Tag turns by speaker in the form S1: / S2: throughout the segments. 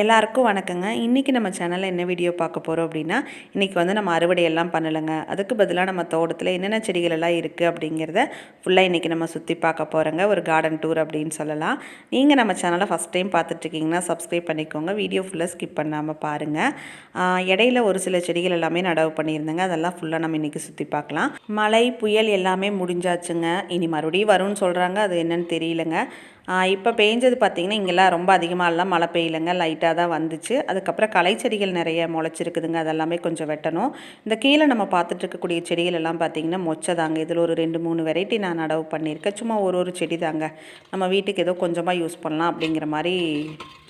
S1: எல்லாருக்கும் வணக்கங்க. இன்றைக்கி நம்ம சேனலில் என்ன வீடியோ பார்க்க போகிறோம் அப்படின்னா இன்றைக்கி வந்து நம்ம அறுவடை எல்லாம் பண்ணலைங்க. அதுக்கு பதிலாக நம்ம தோட்டத்தில் என்னென்ன செடிகள் எல்லாம் இருக்குது அப்படிங்கிறத ஃபுல்லாக இன்றைக்கி நம்ம சுற்றி பார்க்க போகிறோங்க ஒரு கார்டன் டூர் அப்படின்னு சொல்லலாம். நீங்கள் நம்ம சேனலை ஃபஸ்ட் டைம் பார்த்துட்ருக்கீங்கன்னா சப்ஸ்கிரைப் பண்ணிக்கோங்க. வீடியோ ஃபுல்லாக ஸ்கிப் பண்ணாமல் பாருங்கள் இடையில ஒரு சில செடிகள் எல்லாமே நடவு பண்ணியிருந்தேங்க. அதெல்லாம் ஃபுல்லாக நம்ம இன்றைக்கி சுற்றி பார்க்கலாம். மழை புயல் எல்லாமே முடிஞ்சாச்சுங்க. இனி மறுபடியும் வரும்னு சொல்கிறாங்க அது என்னன்னு தெரியலங்க. இப்போ பேஞ்சது பார்த்திங்கன்னா இங்கெல்லாம் ரொம்ப அதிகமாகலாம் மழை பெய்யலைங்க. லைட்டாக தான் வந்துச்சு. அதுக்கப்புறம் களை செடிகள் நிறைய முளைச்சிருக்குதுங்க. அதெல்லாமே கொஞ்சம் வெட்டணும். இந்த கீழே நம்ம பார்த்துட்டு இருக்கக்கூடிய செடிகள் எல்லாம் பார்த்திங்கன்னா மொச்சை தாங்க. இதில் ஒரு ரெண்டு மூணு வெரைட்டி நான் நடவு பண்ணியிருக்கேன். சும்மா ஒரு ஒரு செடி தாங்க. நம்ம வீட்டுக்கு ஏதோ கொஞ்சமாக யூஸ் பண்ணலாம் அப்படிங்கிற மாதிரி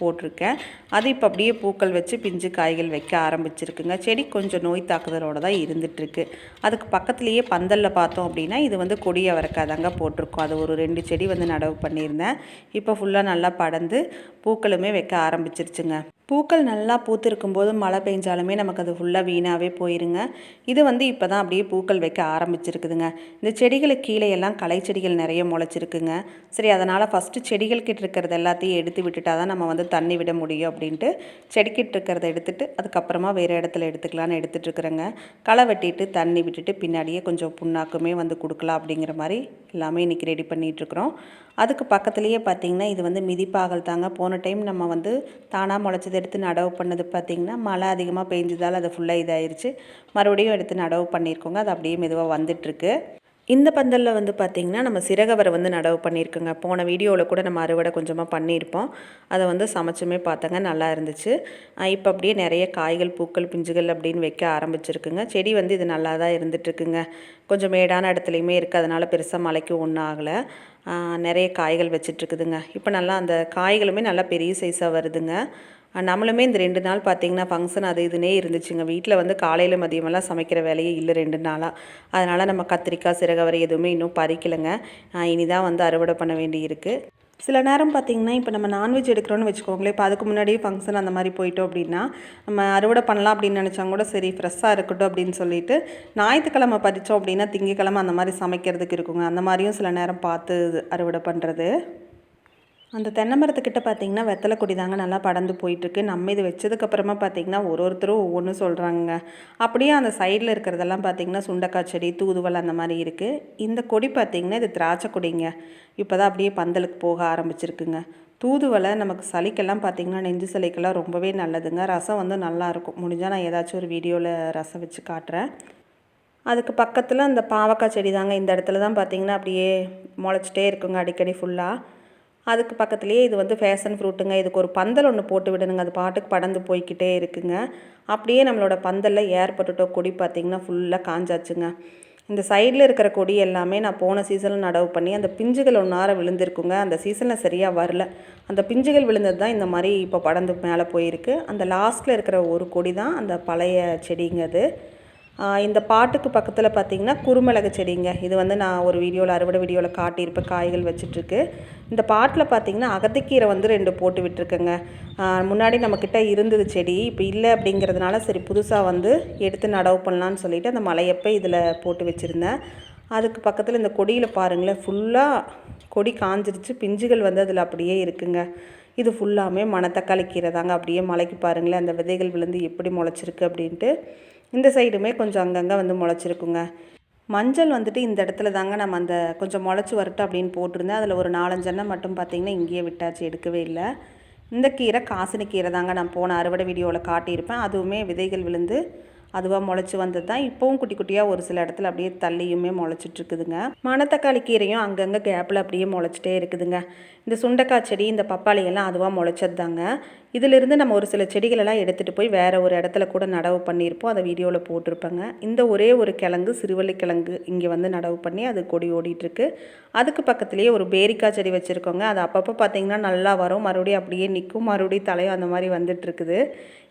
S1: போட்டிருக்கேன். அது இப்போ அப்படியே பூக்கள் வச்சு பிஞ்சு காய்கள் வைக்க ஆரம்பிச்சிருக்குங்க. செடி கொஞ்சம் நோய் தாக்குதலோட தான் இருந்துகிட்ருக்கு அதுக்கு பக்கத்துலேயே பந்தலில் பார்த்தோம் அப்படின்னா இது வந்து கொடி அவரைக்காய் தாங்க போட்டிருக்கோம். அது ஒரு ரெண்டு செடி வந்து நடவு பண்ணியிருந்தேன். இப்போ ஃபுல்லாக நல்லா படர்ந்து பூக்களுமே வைக்க ஆரம்பிச்சிருச்சுங்க. பூக்கள் நல்லா பூத்திருக்கும் போது மழை பெஞ்சாலுமே நமக்கு அது ஃபுல்லாக வீணாகவே போயிருங்க. இது வந்து இப்போ தான் அப்படியே பூக்கள் வைக்க ஆரம்பிச்சிருக்குதுங்க. இந்த செடிகளுக்கு கீழே எல்லாம் களை செடிகள் நிறைய முளைச்சிருக்குங்க. சரி அதனால் ஃபஸ்ட்டு செடிகள் கிட்ட இருக்கிறது எல்லாத்தையும் எடுத்து விட்டுட்டா தான் நம்ம வந்து தண்ணி விட முடியும் அப்படின்ட்டு செடிக்கிட்ட இருக்கிறத எடுத்துட்டு அதுக்கப்புறமா வேறு இடத்துல எடுத்துக்கலான்னு எடுத்துகிட்டு இருக்கிறேங்க. களை வெட்டிட்டு தண்ணி விட்டுட்டு பின்னாடியே கொஞ்சம் புண்ணாக்குமே வந்து கொடுக்கலாம் அப்படிங்கிற மாதிரி எல்லாமே இன்றைக்கி ரெடி பண்ணிகிட்ருக்குறோம் அதுக்கு பக்கத்துலேயே பார்த்திங்கன்னா இது வந்து மிதிப்பாகல் தாங்க. போன டைம் நம்ம வந்து தானாக முளைச்சது எடுத்து நடவு பண்ணது பார்த்திங்கன்னா மழை அதிகமாக பெஞ்சதால் அது ஃபுல்லாக இதாயிருச்சு. மறுபடியும் எடுத்து நடவு பண்ணியிருக்கோங்க. அது அப்படியே மெதுவாக வந்துட்டுருக்கு. இந்த பந்தலில் வந்து பார்த்திங்கன்னா நம்ம சிறகவரை வந்து நடவு பண்ணியிருக்கோங்க. போன வீடியோவில் கூட நம்ம அறுவடை கொஞ்சமாக பண்ணியிருப்போம். அதை வந்து சமைச்சுமே பார்த்தங்க நல்லா இருந்துச்சு. இப்போ அப்படியே நிறைய காய்கள் பூக்கள் பிஞ்சுகள் அப்படின்னு வைக்க ஆரம்பிச்சிருக்குங்க. செடி வந்து இது நல்லா தான் இருந்துகிட்ருக்குங்க கொஞ்சம் மேடான இடத்துலையுமே இருக்குது அதனால் பெருசாக மலைக்கு ஒன்றும் ஆகலை. நிறைய காய்கள் வச்சிட்ருக்குதுங்க இப்போ நல்லா அந்த காய்களுமே நல்லா பெரிய சைஸாக வருதுங்க. நம்மளுமே இந்த ரெண்டு நாள் பார்த்திங்கன்னா ஃபங்க்ஷன் அது இதுனே இருந்துச்சுங்க. வீட்டில் வந்து காலையில் மதியமெல்லாம் சமைக்கிற வேலையே இல்லை ரெண்டு நாளாக அதனால் நம்ம கத்திரிக்காய் சிறகவரை எதுவுமே இன்னும் பறிக்கலைங்க. இனிதான் வந்து அறுவடை பண்ண வேண்டி இருக்குது சில நேரம் பார்த்திங்கன்னா இப்போ நம்ம நான்வெஜ் எடுக்கிறோன்னு வச்சுக்கோங்களேன். இப்போ அதுக்கு முன்னாடியே ஃபங்க்ஷன் அந்த மாதிரி போயிட்டோம் அப்படின்னா நம்ம அறுவடை பண்ணலாம் அப்படின்னு நினச்சாங்க கூட சரி ஃப்ரெஷ்ஷாக இருக்கட்டும் அப்படின்னு சொல்லிட்டு ஞாயிற்றுக்கிழமை பறித்தோம் அப்படின்னா திங்கக்கிழமை அந்த மாதிரி சமைக்கிறதுக்கு இருக்குங்க. அந்த மாதிரியும் சில நேரம் பார்த்து அறுவடை பண்ணுறது அந்த தென்னை மரத்துக்கிட்ட பார்த்தீங்கன்னா வெத்தலை கொடி தாங்க நல்லா படந்து போயிட்டுருக்கு. நம்ம இது வச்சதுக்கப்புறமா பார்த்தீங்கன்னா ஒரு ஒருத்தரும் ஒவ்வொன்றும் சொல்கிறாங்க அப்படியே அந்த சைடில் இருக்கிறதெல்லாம் பார்த்தீங்கன்னா சுண்டக்காய் செடி தூதுவளை அந்த மாதிரி இருக்குது இந்த கொடி பார்த்திங்கன்னா இது திராட்சை கொடிங்க. இப்போ தான் அப்படியே பந்தலுக்கு போக ஆரம்பிச்சிருக்குங்க. தூதுவளை நமக்கு சளிக்கெல்லாம் பார்த்திங்கன்னா நெஞ்சு சளிக்கெல்லாம் ரொம்பவே நல்லதுங்க. ரசம் வந்து நல்லாயிருக்கும் முடிஞ்சால் நான் ஏதாச்சும் ஒரு வீடியோவில் ரசம் வச்சு காட்டுறேன். அதுக்கு பக்கத்தில் அந்த பாவக்காய் செடி தாங்க இந்த இடத்துல தான் பார்த்திங்கன்னா அப்படியே முளைச்சிட்டே இருக்குங்க அடிக்கடி ஃபுல்லாக அதுக்கு பக்கத்துலேயே இது வந்து ஃபேஷன் ஃப்ரூட்டுங்க இதுக்கு ஒரு பந்தல் ஒன்று போட்டு விடணுங்க. அது பாட்டுக்கு படந்து போய்க்கிட்டே இருக்குங்க. அப்படியே நம்மளோட பந்தலில் ஏற்பட்டுட்டோ கொடி பார்த்திங்கன்னா ஃபுல்லாக காஞ்சாச்சுங்க. இந்த சைடில் இருக்கிற கொடி எல்லாமே நான் போன சீசனில் நடவு பண்ணி அந்த பிஞ்சுகள் ஒன்றார விழுந்திருக்குங்க. அந்த சீசனில் சரியாக வரல. அந்த பிஞ்சுகள் விழுந்தது தான் இந்த மாதிரி இப்போ படந்து மேலே போயிருக்கு. அந்த லாஸ்ட்டில் இருக்கிற ஒரு கொடி தான் அந்த பழைய செடிங்க அது. இந்த பாட்டுக்கு பக்கத்தில் பார்த்திங்கன்னா குறுமிளகு செடிங்க. இது வந்து நான் ஒரு வீடியோவில் அறுவடை வீடியோவில் காட்டியிருப்பேன் காய்கள் வச்சிட்ருக்கு. இந்த பாட்டில் பார்த்திங்கன்னா அகத்திக்கீரை வந்து ரெண்டு போட்டு விட்டுருக்கேங்க முன்னாடி நம்மக்கிட்ட இருந்தது செடி இப்போ இல்லை அப்படிங்கிறதுனால சரி புதுசாக வந்து எடுத்து நடவு பண்ணலான்னு சொல்லிவிட்டு அந்த மலையப்பை இதில் போட்டு வச்சுருந்தேன். அதுக்கு பக்கத்தில் இந்த கொடியில் பாருங்களேன் ஃபுல்லாக கொடி காஞ்சிருச்சு பிஞ்சுகள் வந்து அதில் அப்படியே இருக்குங்க. இது ஃபுல்லாமே மணத்தக்காளி கீரை தாங்க அப்படியே மலைக்கு பாருங்களேன் அந்த விதைகள் விழுந்து எப்படி முளைச்சிருக்கு அப்படின்ட்டு. இந்த சைடுமே கொஞ்சம் அங்கங்கே வந்து முளைச்சிருக்குங்க. மஞ்சள் வந்துட்டு இந்த இடத்துல தாங்க நம்ம அந்த கொஞ்சம் முளைச்சி வரட்டும் அப்படின்னு போட்டிருந்தேன். அதில் ஒரு நாலஞ்செண்ணெய் மட்டும் பார்த்திங்கன்னா இங்கேயே விட்டாச்சு எடுக்கவே இல்லை. இந்த கீரை காசினி கீரை தாங்க நான் போன அறுவடை வீடியோவில் காட்டியிருப்பேன். அதுவுமே விதைகள் விழுந்து அதுவாக முளைச்சி வந்தது தான் இப்போவும் குட்டி குட்டியாக ஒரு சில இடத்துல அப்படியே தள்ளியுமே முளைச்சிட்ருக்குதுங்க. மணத்தக்காளி கீரையும் அங்கங்கே கேப்பில் அப்படியே முளைச்சிட்டே இருக்குதுங்க. இந்த சுண்டைக்காய் செடி இந்த பப்பாளி எல்லாம் அதுவாக முளைச்சது தாங்க இதிலிருந்து நம்ம ஒரு சில செடிகளெல்லாம் எடுத்துகிட்டு போய் வேறு ஒரு இடத்துல கூட நடவு பண்ணியிருப்போம். அதை வீடியோவில் போட்டிருப்பேங்க. இந்த ஒரே ஒரு கிழங்கு சிறுவள்ளி கிழங்கு இங்கே வந்து நடவு பண்ணி அது கொடி ஓடிட்டுருக்கு அதுக்கு பக்கத்துலேயே ஒரு பேரிக்காய் செடி வச்சுருக்கோங்க. அது அப்பப்போ பார்த்திங்கன்னா நல்லா வரும். மறுபடியும் அப்படியே நிற்கும் மறுபடியும் தலையும் அந்த மாதிரி வந்துட்டுருக்குது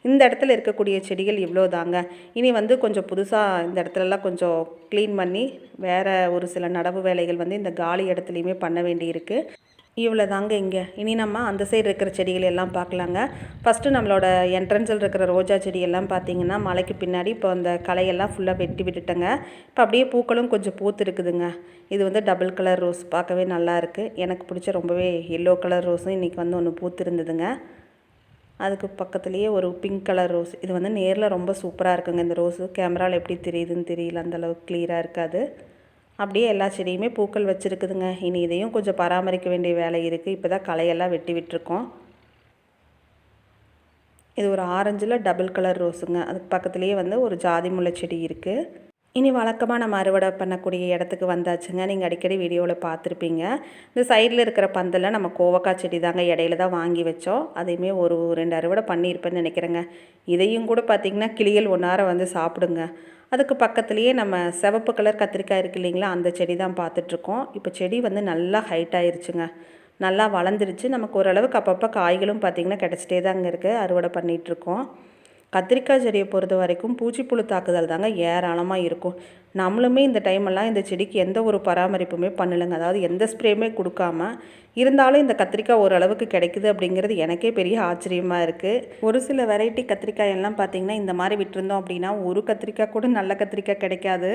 S1: இந்த இடத்துல இருக்கக்கூடிய செடிகள் இவ்வளோ தாங்க இனி வந்து கொஞ்சம் புதுசாக இந்த இடத்துலலாம் கொஞ்சம் க்ளீன் பண்ணி வேறு ஒரு சில நடவு வேலைகள் வந்து இந்த காலி இடத்துலையுமே பண்ண வேண்டியிருக்கு. இவ்வளோ தாங்க இங்கே. இனி நம்ம அந்த சைடு இருக்கிற செடிகள் எல்லாம் பார்க்கலாங்க. ஃபஸ்ட்டு நம்மளோட என்ட்ரன்ஸில் இருக்கிற ரோஜா செடியெல்லாம் பார்த்தீங்கன்னா மலைக்கு பின்னாடி இப்போ அந்த களையெல்லாம் ஃபுல்லாக வெட்டி விட்டுட்டேங்க. இப்போ அப்படியே பூக்களும் கொஞ்சம் பூத்து இருக்குதுங்க இது வந்து டபுள் கலர் ரோஸ் பார்க்கவே நல்லா இருக்குது எனக்கு பிடிச்ச ரொம்பவே எல்லோ கலர் ரோஸும் இன்றைக்கி வந்து ஒன்று பூத்து இருந்ததுங்க அதுக்கு பக்கத்துலேயே ஒரு பிங்க் கலர் ரோஸ் இது வந்து நேரில் ரொம்ப சூப்பராக இருக்குங்க. இந்த ரோஸு கேமராவில் எப்படி தெரியுதுன்னு தெரியல. அந்தளவுக்கு கிளியராக இருக்காது. அப்படியே எல்லா செடியுமே பூக்கள் வச்சுருக்குதுங்க. இனி இதையும் கொஞ்சம் பராமரிக்க வேண்டிய வேலை இருக்குது இப்போ தான் களையெல்லாம் வெட்டி விட்டுருக்கோம். இது ஒரு ஆரஞ்சில் டபுள் கலர் ரோஸுங்க அதுக்கு பக்கத்துலேயே வந்து ஒரு ஜாதி முல்லை செடி இருக்குது இனி வழக்கமாக நம்ம அறுவடை பண்ணக்கூடிய இடத்துக்கு வந்தாச்சுங்க. நீங்கள் அடிக்கடி வீடியோவில் பார்த்துருப்பீங்க. இந்த சைடில் இருக்கிற பந்தலில் நம்ம கோவக்காய் செடி தாங்க இடையில தான் வாங்கி வச்சோம். அதையுமே ஒரு ரெண்டு அறுவடை பண்ணியிருப்பேன்னு நினைக்கிறேங்க. இதையும் கூட பார்த்திங்கன்னா கிளிகள் ஒன்றார வந்து சாப்பிடுங்க. அதுக்கு பக்கத்துலேயே நம்ம சிவப்பு கலர் கத்திரிக்காய் இருக்கு இல்லைங்களா அந்த செடி தான் பார்த்துட்ருக்கோம். இப்போ செடி வந்து நல்லா ஹைட் ஆயிருச்சுங்க. நல்லா வளர்ந்துருச்சு. நமக்கு ஓரளவுக்கு அப்பப்போ காய்களும் பார்த்திங்கன்னா கிடச்சிட்டே தாங்க இருக்குது அறுவடை பண்ணிகிட்ருக்கோம் கத்திரிக்காய் செடியை பொறுத்த வரைக்கும் பூச்சிப்புழு தாக்குதல் தாங்க ஏராளமாக இருக்கும். நம்மளுமே இந்த டைமெல்லாம் இந்த செடிக்கு எந்த ஒரு பராமரிப்புமே பண்ணலைங்க. அதாவது எந்த ஸ்ப்ரேயுமே கொடுக்காம இருந்தாலும் இந்த கத்திரிக்காய் ஓரளவுக்கு கிடைக்குது அப்படிங்கிறது எனக்கே பெரிய ஆச்சரியமாக இருக்குது ஒரு சில வெரைட்டி கத்திரிக்காய் எல்லாம் பார்த்திங்கன்னா இந்த மாதிரி விட்டுருந்தோம் அப்படின்னா ஒரு கத்திரிக்காய் கூட நல்ல கத்திரிக்காய் கிடைக்காது.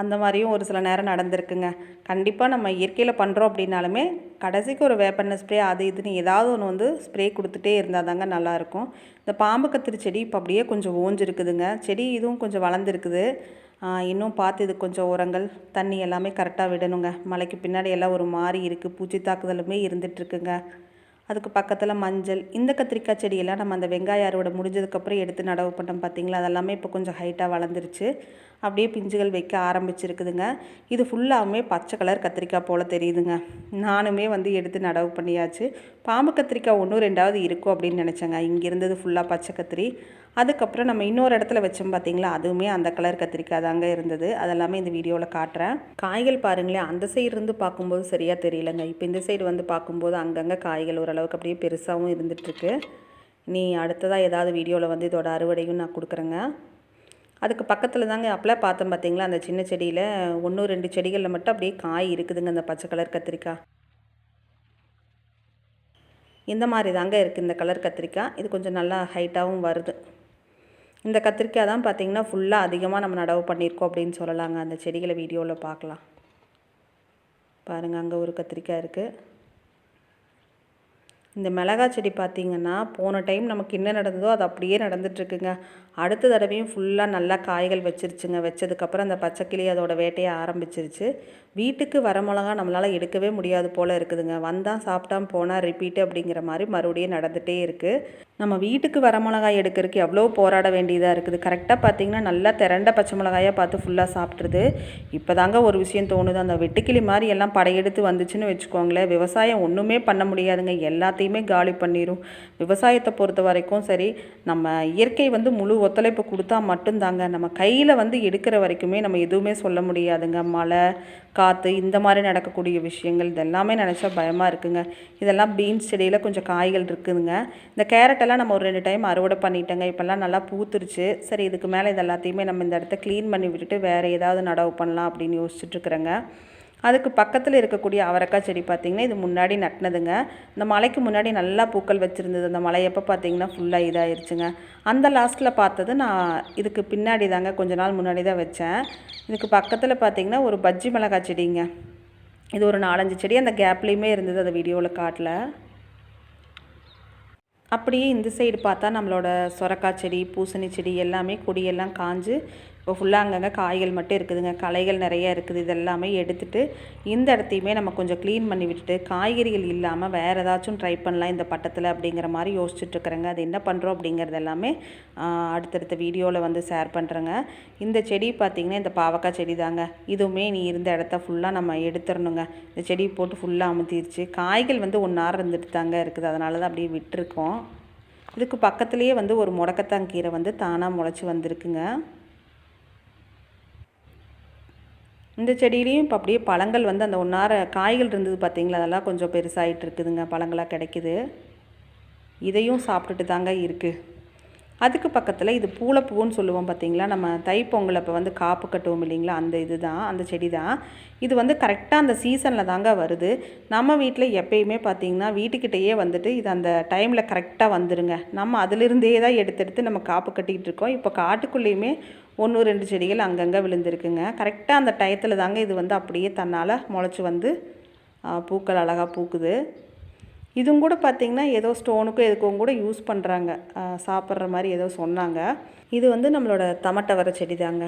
S1: அந்த மாதிரியும் ஒரு சில நேரம் நடந்திருக்குங்க. கண்டிப்பாக நம்ம இயற்கையில் பண்ணுறோம் அப்படின்னாலுமே கடைசிக்கு ஒரு வேப்பெண்ணெய் ஸ்ப்ரே அது இதுன்னு ஏதாவது ஒன்று வந்து ஸ்ப்ரே கொடுத்துட்டே இருந்தால் தாங்க நல்லாயிருக்கும் இந்த பாம்பு கத்திரி செடி இப்போ அப்படியே கொஞ்சம் ஓஞ்சிருக்குதுங்க. செடி இதுவும் கொஞ்சம் வளர்ந்துருக்குது. இன்னும் பார்த்து இது கொஞ்சம் உரங்கள் தண்ணி எல்லாமே கரெக்டாக விடணுங்க. மலைக்கு பின்னாடி எல்லாம் ஒரு மாதிரி இருக்குது பூச்சி தாக்குதலுமே இருந்துகிட்ருக்குங்க அதுக்கு பக்கத்தில் மஞ்சள் இந்த கத்திரிக்காய் செடியெல்லாம் நம்ம அந்த வெங்காய அறுவடை முடிஞ்சதுக்கப்புறம் எடுத்து நடவு பண்ணோம் பார்த்திங்களா அதெல்லாமே இப்போ கொஞ்சம் ஹைட்டாக வளர்ந்துருச்சு. அப்படியே பிஞ்சுகள் வைக்க ஆரம்பிச்சிருக்குதுங்க. இது ஃபுல்லாகவுமே பச்சை கலர் கத்திரிக்காய் போல் தெரியுதுங்க. நானுமே வந்து எடுத்து நடவு பண்ணியாச்சு. பாம்பு கத்திரிக்காய் ஒன்று ரெண்டாவது இருக்கும் அப்படின்னு நினச்சேங்க. இங்கே இருந்தது ஃபுல்லாக பச்சை கத்திரி. அதுக்கப்புறம் நம்ம இன்னொரு இடத்துல வச்சோம் பார்த்தீங்களா அதுவுமே அந்த கலர் கத்திரிக்காய் தாங்க இருந்தது. அதெல்லாமே இந்த வீடியோவில் காட்டுறேன். காய்கள் பாருங்களேன் அந்த சைடு இருந்து பார்க்கும்போது சரியாக தெரியலங்க. இப்போ இந்த சைடு வந்து பார்க்கும்போது அங்கங்கே காய்கள் ஓரளவுக்கு அப்படியே பெருசாகவும் இருந்துகிட்ருக்கு நீ அடுத்ததாக ஏதாவது வீடியோவில் வந்து இதோட அறுவடையும் நான் கொடுக்குறேங்க. அதுக்கு பக்கத்தில் தாங்க அப்போலாம் பார்த்தோம் பார்த்தீங்களா அந்த சின்ன செடியில் ஒன்று ரெண்டு செடிகளில் மட்டும் அப்படியே காய் இருக்குதுங்க அந்த பச்சை கலர் கத்திரிக்காய். இந்த மாதிரி தாங்க இருக்குது இந்த கலர் கத்திரிக்காய். இது கொஞ்சம் நல்லா ஹைட்டாகவும் வருது. இந்த கத்திரிக்காய் தான் பார்த்திங்கன்னா ஃபுல்லாக அதிகமாக நம்ம நடவு பண்ணியிருக்கோம் அப்படின்னு சொல்லலாங்க. அந்த செடிகளை வீடியோவில் பார்க்கலாம். பாருங்கள் அங்கே ஒரு கத்திரிக்காய் இருக்குது இந்த மிளகா செடி பார்த்திங்கன்னா போன டைம் நமக்கு என்ன நடந்ததோ அது அப்படியே நடந்துட்டுருக்குங்க. அடுத்த தடவையும் ஃபுல்லாக நல்லா காய்கள் வச்சிருச்சுங்க. வச்சதுக்கப்புறம் அந்த பச்சைக்கிளி அதோட வேட்டையை ஆரம்பிச்சிருச்சு. வீட்டுக்கு வர மிளகா நம்மளால் எடுக்கவே முடியாது போல் இருக்குதுங்க. வந்தால் சாப்பிட்டா போனால் ரிப்பீட்டு அப்படிங்கிற மாதிரி மறுபடியும் நடந்துகிட்டே இருக்குது நம்ம வீட்டுக்கு வர மிளகாய் எடுக்கிறதுக்கு எவ்வளோ போராட வேண்டியதாக இருக்குது? கரெக்டாக பார்த்தீங்கன்னா நல்லா திரண்ட பச்சை மிளகாயாக பார்த்து ஃபுல்லாக சாப்பிட்ருது இப்போ தாங்க ஒரு விஷயம் தோணுது. அந்த வெட்டுக்கிளி மாதிரி எல்லாம் படையெடுத்து வந்துச்சுன்னு வச்சுக்கோங்களேன். விவசாயம் ஒன்றுமே பண்ண முடியாதுங்க. எல்லாத்தையுமே காலி பண்ணிடும் விவசாயத்தை பொறுத்த வரைக்கும் சரி நம்ம இயற்கை வந்து முழு ஒத்துழைப்பு கொடுத்தா மட்டும்தாங்க. நம்ம கையில் வந்து எடுக்கிற வரைக்குமே நம்ம எதுவுமே சொல்ல முடியாதுங்க. மழை காற்று இந்த மாதிரி நடக்கக்கூடிய விஷயங்கள் இதெல்லாமே நினச்சா பயமாக இருக்குங்க. இதெல்லாம் பீன்ஸ் செடியில் கொஞ்சம் காய்கள் இருக்குதுங்க. இந்த இதெல்லாம் நம்ம ஒரு ரெண்டு டைம் அறுவடை பண்ணிட்டோங்க. இப்போல்லாம் நல்லா பூத்துருச்சு. சரி இதுக்கு மேலே இது எல்லாத்தையுமே நம்ம இந்த இடத்த க்ளீன் பண்ணி விட்டுட்டு வேறு ஏதாவது நடவு பண்ணலாம் அப்படின்னு யோசிச்சுட்ருக்குறேங்க. அதுக்கு பக்கத்தில் இருக்கக்கூடிய அவரைக்காய் செடி பார்த்திங்கன்னா இது முன்னாடி நட்டினதுங்க. இந்த மலைக்கு முன்னாடி நல்லா பூக்கள் வச்சுருந்தது. அந்த மலை எப்போ பார்த்திங்கன்னா ஃபுல்லாக இதாகிருச்சுங்க அந்த லாஸ்ட்டில் பார்த்தது நான் இதுக்கு பின்னாடி தாங்க கொஞ்ச நாள் முன்னாடி தான் வச்சேன். இதுக்கு பக்கத்தில் பார்த்திங்கன்னா ஒரு பஜ்ஜி மிளகாய் செடிங்க. இது ஒரு நாலஞ்சு செடி. அந்த கேப்லேயுமே இருந்தது அந்த வீடியோவில் காட்டல. அப்படியே இந்த சைடு பார்த்தா நம்மளோட சொரக்காய் செடி பூசணி செடி எல்லாமே கொடியெல்லாம் காஞ்சு இப்போ ஃபுல்லாக அங்கங்கே காய்கள் மட்டும் இருக்குதுங்க. களைகள் நிறைய இருக்குது. இதெல்லாமே எடுத்துகிட்டு இந்த இடத்தையுமே நம்ம கொஞ்சம் க்ளீன் பண்ணி விட்டுட்டு காய்கறிகள் இல்லாமல் வேறு ஏதாச்சும் ட்ரை பண்ணலாம் இந்த பட்டத்தில் அப்படிங்கிற மாதிரி யோசிச்சுட்ருக்குறேங்க. அது என்ன பண்ணுறோம் அப்படிங்கிறது எல்லாமே அடுத்தடுத்த வீடியோவில் வந்து ஷேர் பண்ணுறேங்க இந்த செடி பார்த்திங்கன்னா இந்த பாவக்காய் செடி தாங்க இதுவுமே நீ இருந்த இடத்த ஃபுல்லாக நம்ம எடுத்துடணுங்க இந்த செடி போட்டு ஃபுல்லாக அமுத்திருச்சு. காய்கள் வந்து ஒன்றாரம் இருந்துட்டு தாங்க இருக்குது. அதனால தான் அப்படியே விட்டுருக்கோம். இதுக்கு பக்கத்துலேயே வந்து ஒரு முடக்கத்தான் கீரை வந்து தானாக முளைச்சி வந்திருக்குங்க. இந்த செடியிலையும் இப்போ அப்படியே பழங்கள் வந்து அந்த ஒன்றார காய்கள் இருந்தது பார்த்திங்களா அதெல்லாம் கொஞ்சம் பெருசாகிட்டு இருக்குதுங்க. பழங்களாக கிடைக்குது. இதையும் சாப்பிட்டுட்டு தாங்க இருக்குது அதுக்கு பக்கத்தில் இது பூளைப்பூன்னு சொல்லுவோம் பார்த்தீங்களா நம்ம தைப்பொங்கல் அப்போ வந்து காப்பு கட்டுவோம் இல்லைங்களா? அந்த இது தான் அந்த செடி தான் இது வந்து கரெக்டாக அந்த சீசனில் தாங்க வருது. நம்ம வீட்டில் எப்பயுமே பார்த்திங்கன்னா வீட்டுக்கிட்டேயே வந்துட்டு இது அந்த டைமில் கரெக்டாக வந்துடுங்க நம்ம அதிலிருந்தே தான் எடுத்து எடுத்து நம்ம காப்பு கட்டிக்கிட்டு இருக்கோம். இப்போ காட்டுக்குள்ளேயுமே ஒன்று ரெண்டு செடிகள் அங்கங்கே விழுந்திருக்குங்க. கரெக்டாக அந்த டயத்தில் தாங்க இது வந்து அப்படியே தன்னால் முளைச்சி வந்து பூக்கள் அழகாக பூக்குது. இதுவும் கூட பார்த்திங்கன்னா ஏதோ ஸ்டோனுக்கும் எதுக்கும் கூட யூஸ் பண்ணுறாங்க சாப்பிட்ற மாதிரி ஏதோ சொன்னாங்க. இது வந்து நம்மளோட தமட்டவர செடி தாங்க.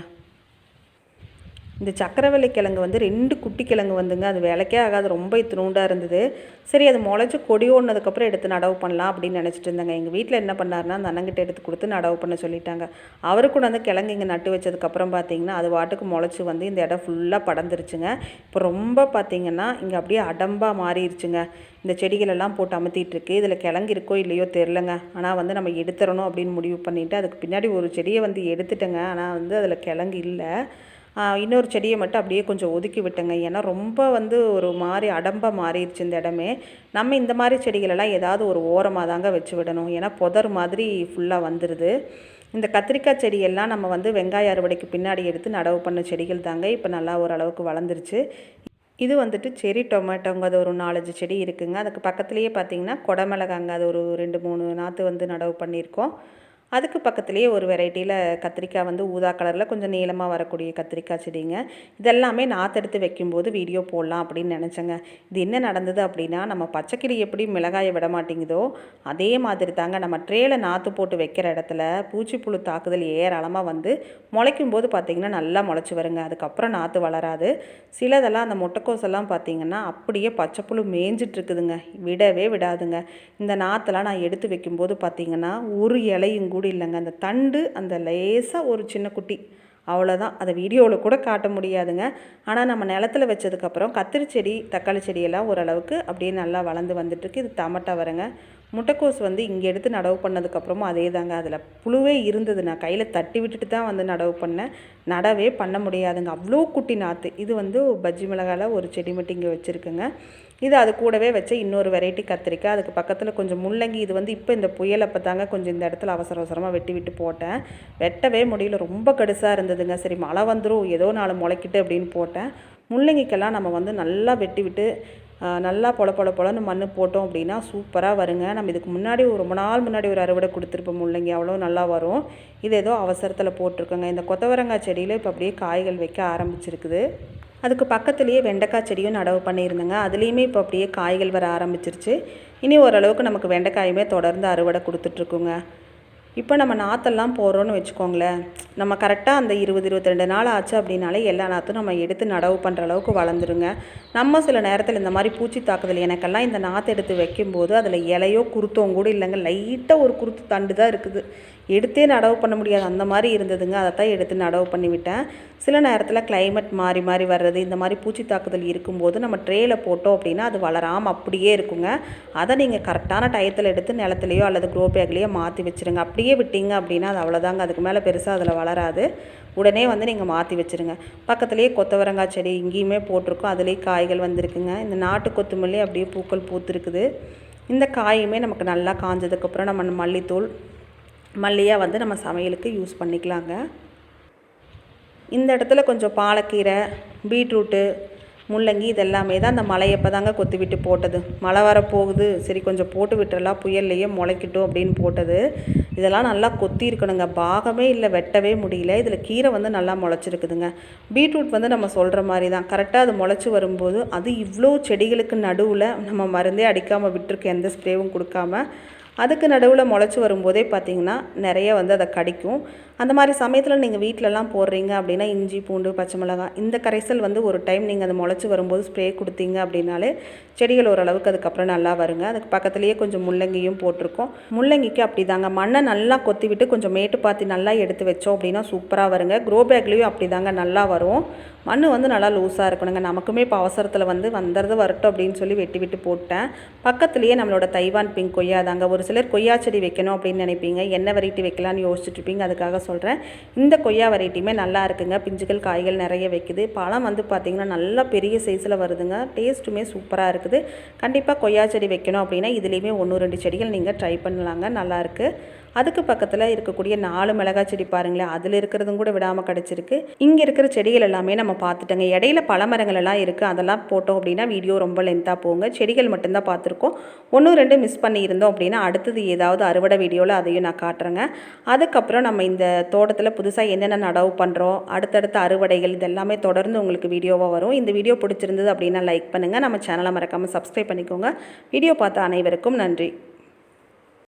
S1: இந்த சக்கரவள்ளி கிழங்கு வந்து ரெண்டு குட்டி கிழங்கு வந்துங்க. அது விலைக்கே ஆகாது. ரொம்ப இத்தினூண்டாக இருந்தது. சரி அது முளைச்சி கொடி ஓடினதுக்கப்புறம் எடுத்து நடவு பண்ணலாம் அப்படின்னு நினச்சிட்டு இருந்தாங்க. எங்கள் வீட்டில் என்ன பண்ணாருன்னா அந்த அண்ணங்கிட்ட எடுத்து கொடுத்து நடவு பண்ண சொல்லிட்டாங்க. அவரு கூட வந்து கிழங்கு இங்கே நட்டு வச்சதுக்கப்புறம் பார்த்தீங்கன்னா அது வாட்டுக்கு முளைச்சி வந்து இந்த இடம் ஃபுல்லாக படந்துருச்சுங்க இப்போ ரொம்ப பார்த்தீங்கன்னா இங்கே அப்படியே அடம்பாக மாறிடுச்சுங்க இந்த செடிகளெல்லாம் போட்டு அமுத்திட்டுருக்கு இதில் கிழங்கு இருக்கோ இல்லையோ தெரிலங்க ஆனால் வந்து நம்ம எடுத்துடணும் அப்படின்னு முடிவு பண்ணிவிட்டு அதுக்கு பின்னாடி ஒரு செடியை வந்து எடுத்துட்டேங்க. ஆனால் வந்து அதில் கிழங்கு இல்லை. இன்னொரு செடியை மட்டும் அப்படியே கொஞ்சம் ஒதுக்கி விட்டேங்க. ஏன்னா ரொம்ப வந்து ஒரு மாதிரி அடம்ப மாறிடுச்சு இந்த இடமே. நம்ம இந்த மாதிரி செடிகளெல்லாம் ஏதாவது ஒரு ஓரமாக தாங்க வச்சு விடணும். ஏன்னா புதர் மாதிரி ஃபுல்லாக வந்துடுது இந்த கத்திரிக்காய் செடியெல்லாம் நம்ம வந்து வெங்காய அறுவடைக்கு பின்னாடி எடுத்து நடவு பண்ண செடிகள் தாங்க இப்போ நல்லா ஓரளவுக்கு வளர்ந்துருச்சு. இது வந்துட்டு செரி டொமேட்டோங்க. அது ஒரு நாலஞ்சு செடி இருக்குங்க. அதுக்கு பக்கத்துலேயே பார்த்தீங்கன்னா கொடமிளகாங்க. அது ஒரு ரெண்டு மூணு நாற்று வந்து நடவு பண்ணியிருக்கோம். அதுக்கு பக்கத்துலேயே ஒரு வெரைட்டியில் கத்திரிக்காய் வந்து ஊதா கலரில் கொஞ்சம் நீளமாக வரக்கூடிய கத்திரிக்காய் செடிங்க. இதெல்லாமே நாற்றெடுத்து வைக்கும்போது வீடியோ போடலாம் அப்படின்னு நினச்சேங்க. இது என்ன நடந்தது அப்படின்னா நம்ம பச்சைக்கிளி எப்படி மிளகாயை விட மாட்டேங்குதோ அதே மாதிரி தாங்க நம்ம ட்ரேயில் நாற்று போட்டு வைக்கிற இடத்துல பூச்சிப்புழு தாக்குதல் ஏராளமாக வந்து முளைக்கும் போது பார்த்திங்கன்னா நல்லா முளைச்சி வருங்க. அதுக்கப்புறம் நாற்று வளராது. சிலதெல்லாம் அந்த முட்டைக்கோசெல்லாம் பார்த்திங்கன்னா அப்படியே பச்சைப்புழு மேய்ஞ்சிட்ருக்குதுங்க விடவே விடாதுங்க. இந்த நாற்றெல்லாம் நான் எடுத்து வைக்கும்போது பார்த்திங்கன்னா ஒரு இலையும் கூட இல்லைங்க. அந்த தண்டு அந்த லேசாக ஒரு சின்ன குட்டி. அவ்வளோதான் அதை வீடியோவில் கூட காட்ட முடியாதுங்க. ஆனால் நம்ம நிலத்துல வச்சதுக்கப்புறம் கத்திரி செடி தக்காளி செடியெல்லாம் ஓரளவுக்கு அப்படியே நல்லா வளர்ந்து வந்துட்டுருக்கு இது தமட்டா வரங்க. முட்டைக்கோஸ் வந்து இங்கே எடுத்து நடவு பண்ணதுக்கப்புறமும் அதே தாங்க அதில் புழுவே இருந்தது. நான் கையில் தட்டி விட்டுட்டு தான் வந்து நடவு பண்ணேன். நடவே பண்ண முடியாதுங்க. அவ்வளோ குட்டி நாற்று இது வந்து பஜ்ஜி மிளகாயில் ஒரு செடி மட்டும் இங்கே வச்சுருக்குங்க. இது அது கூடவே வச்ச இன்னொரு வெரைட்டி கத்திரிக்காய். அதுக்கு பக்கத்தில் கொஞ்சம் முள்ளங்கி இது வந்து இப்போ இந்த புயல் அப்போ தாங்க கொஞ்சம் இந்த இடத்துல அவசர அவசரமாக வெட்டி விட்டு போட்டேன். வெட்டவே முடியல. ரொம்ப கடுசாக இருந்ததுங்க. சரி மழை வந்துடும் ஏதோ நாலு முளைக்கிட்டு அப்படின்னு போட்டேன். முள்ளங்கிக்கெல்லாம் நம்ம வந்து நல்லா வெட்டி விட்டு நல்லா பொல பொல பொலன்னு மண் போட்டோம் அப்படின்னா சூப்பராக வருங்க. நம்ம இதுக்கு முன்னாடி ரொம்ப நாள் முன்னாடி ஒரு அறுவடை கொடுத்துருப்போம் முள்ளங்கி அவ்வளோ நல்லா வரும். இது ஏதோ அவசரத்தில் போட்டிருக்கோங்க. இந்த கொத்தவரங்காய் செடியில் இப்போ அப்படியே காய்கள் வைக்க ஆரம்பிச்சிருக்குது. அதுக்கு பக்கத்துலேயே வெண்டைக்காய் செடியும் நடவு பண்ணியிருந்தேங்க. அதுலேயுமே இப்போ அப்படியே காய்கள் வர ஆரம்பிச்சிருச்சு. இனி ஓரளவுக்கு நமக்கு வெண்டைக்காயுமே தொடர்ந்து அறுவடை கொடுத்துட்ருக்குங்க இப்போ நம்ம நாற்றெல்லாம் போடுறோன்னு வச்சுக்கோங்களேன். நம்ம கரெக்டாக அந்த இருபது இருபத்தி ரெண்டு நாள் ஆச்சு அப்படின்னாலே எல்லா நாற்றும் நம்ம எடுத்து நடவு பண்ணுற அளவுக்கு வளர்ந்துருங்க. நம்ம சில நேரத்தில் இந்த மாதிரி பூச்சி தாக்குதல் எனக்கெல்லாம் இந்த நாற்று எடுத்து வைக்கும்போது அதில் இலையோ குருத்தோம் கூட இல்லைங்க. லைட்டாக ஒரு குருத்து தண்டு தான் இருக்குது. எடுத்தே நடவு பண்ண முடியாது. அந்த மாதிரி இருந்ததுங்க. அதை தான் எடுத்து நடவு பண்ணிவிட்டேன். சில நேரத்தில் கிளைமேட் மாறி மாறி வர்றது இந்த மாதிரி பூச்சி தாக்குதல் இருக்கும்போது நம்ம ட்ரேயில் போட்டோம் அப்படின்னா அது வளராமல் அப்படியே இருக்குங்க. அதை நீங்கள் கரெக்டான டயத்தில் எடுத்து நிலத்துலையோ அல்லது க்ரோ பேக்லேயோ மாற்றி வச்சுருங்க. அப்படியே விட்டீங்க அப்படின்னா அது அவ்வளோதாங்க அதுக்கு மேலே பெருசாக அதில் வளராது. உடனே வந்து நீங்கள் மாற்றி வச்சுருங்க. பக்கத்துலேயே கொத்தவரங்காய் செடி இங்கேயுமே போட்டிருக்கோம். அதுலேயே காய்கள் வந்திருக்குங்க. இந்த நாட்டு கொத்தமல்லி அப்படியே பூக்கள் பூத்துருக்குது. இந்த காயுமே நமக்கு நல்லா காஞ்சதுக்கப்புறம் நம்ம மல்லித்தூள் மல்லியாக வந்து நம்ம சமையலுக்கு யூஸ் பண்ணிக்கலாங்க. இந்த இடத்துல கொஞ்சம் பாலக்கீரை பீட்ரூட்டு முள்ளங்கி இதெல்லாமே தான் அந்த மலையப்போ தாங்க கொத்தி விட்டு போட்டது. மழை வர போகுது. சரி கொஞ்சம் போட்டு விட்டுறலாம். புயல்லையே முளைக்கட்டும் அப்படின்னு போட்டது. இதெல்லாம் நல்லா கொத்தி இருக்கணுங்க பாகமே இல்லை வெட்டவே முடியல. இதில் கீரை வந்து நல்லா முளைச்சிருக்குதுங்க. பீட்ரூட் வந்து நம்ம சொல்கிற மாதிரி தான். கரெக்டாக அது முளைச்சி வரும்போது அது இவ்வளோ செடிகளுக்கு நடுவில் நம்ம மருந்தே அடிக்காமல் விட்டுருக்கு எந்த ஸ்ப்ரேவும் கொடுக்காம அதுக்கு நடுவில் முளைச்சி வரும்போதே பார்த்திங்கன்னா நிறைய வந்து அதை கடிக்கும். அந்த மாதிரி சமயத்தில் நீங்கள் வீட்டிலலாம் போடுறீங்க அப்படின்னா இஞ்சி பூண்டு பச்சை மிளகாய் இந்த கரைசல் வந்து ஒரு டைம் நீங்கள் அது முளைச்சி வரும்போது ஸ்ப்ரே கொடுத்தீங்க அப்படின்னாலே செடிகள் ஓரளவுக்கு அதுக்கப்புறம் நல்லா வருங்க. அதுக்கு பக்கத்துலேயே கொஞ்சம் முள்ளங்கியும் போட்டிருக்கோம். முள்ளங்கிக்கு அப்படி தாங்க மண்ணை நல்லா கொத்தி விட்டு கொஞ்சம் மேட்டு பாத்தி நல்லா எடுத்து வச்சோம் அப்படின்னா சூப்பராக வருங்க. க்ரோ பேக்லேயும் அப்படி தாங்க நல்லா வரும். மண் வந்து நல்லா லூஸாக இருக்கணுங்க. நமக்குமே இப்போ அவசரத்தில் வந்து வந்துடுறது வரட்டும் அப்படின்னு சொல்லி வெட்டி விட்டு போட்டேன். பக்கத்துலேயே நம்மளோட தைவான் பிங்க் கொய்யா தாங்க. ஒரு சிலர் கொய்யா செடி வைக்கணும் அப்படின்னு நினைப்பீங்க. என்ன வெரைட்டி வைக்கலான்னு யோசிச்சுட்டு இருப்பீங்க அதுக்காக சொல்கிறேன் இந்த கொய்யா வெரைட்டியுமே நல்லா இருக்குங்க. பிஞ்சுகள் காய்கள் நிறைய வைக்குது. பழம் வந்து பார்த்திங்கன்னா நல்லா பெரிய சைஸில் வருதுங்க. டேஸ்ட்டுமே சூப்பராக இருக்குது. கண்டிப்பாக கொய்யா செடி வைக்கணும் அப்படின்னா இதுலேயுமே ஒன்று ரெண்டு செடிகள் நீங்கள் ட்ரை பண்ணலாங்க. நல்லாயிருக்கு அதுக்கு பக்கத்தில் இருக்கக்கூடிய நாலு மிளகாய் செடி பாருங்களேன் அதில் இருக்கிறதும் கூட விடாமல் கிடச்சிருக்கு. இங்கே இருக்கிற செடிகள் எல்லாமே நம்ம பார்த்துட்டோங்க. இடையில பல மரங்கள் எல்லாம் இருக்குது அதெல்லாம் போட்டோம் அப்படின்னா வீடியோ ரொம்ப லென்த்தாக போங்க. செடிகள் மட்டும்தான் பார்த்துருக்கோம். ஒன்று ரெண்டு மிஸ் பண்ணியிருந்தோம் அப்படின்னா அடுத்தது ஏதாவது அறுவடை வீடியோவில் அதையும் நான் காட்டுறேங்க. அதுக்கப்புறம் நம்ம இந்த தோட்டத்தில் புதுசாக என்னென்ன நடவு பண்ணுறோம் அடுத்தடுத்த அறுவடைகள் இதெல்லாமே தொடர்ந்து உங்களுக்கு வீடியோவாக வரும். இந்த வீடியோ பிடிச்சிருந்தது அப்படின்னா லைக் பண்ணுங்கள் நம்ம சேனலை மறக்காமல் சப்ஸ்கிரைப் பண்ணிக்கோங்க. வீடியோ பார்த்த அனைவருக்கும் நன்றி.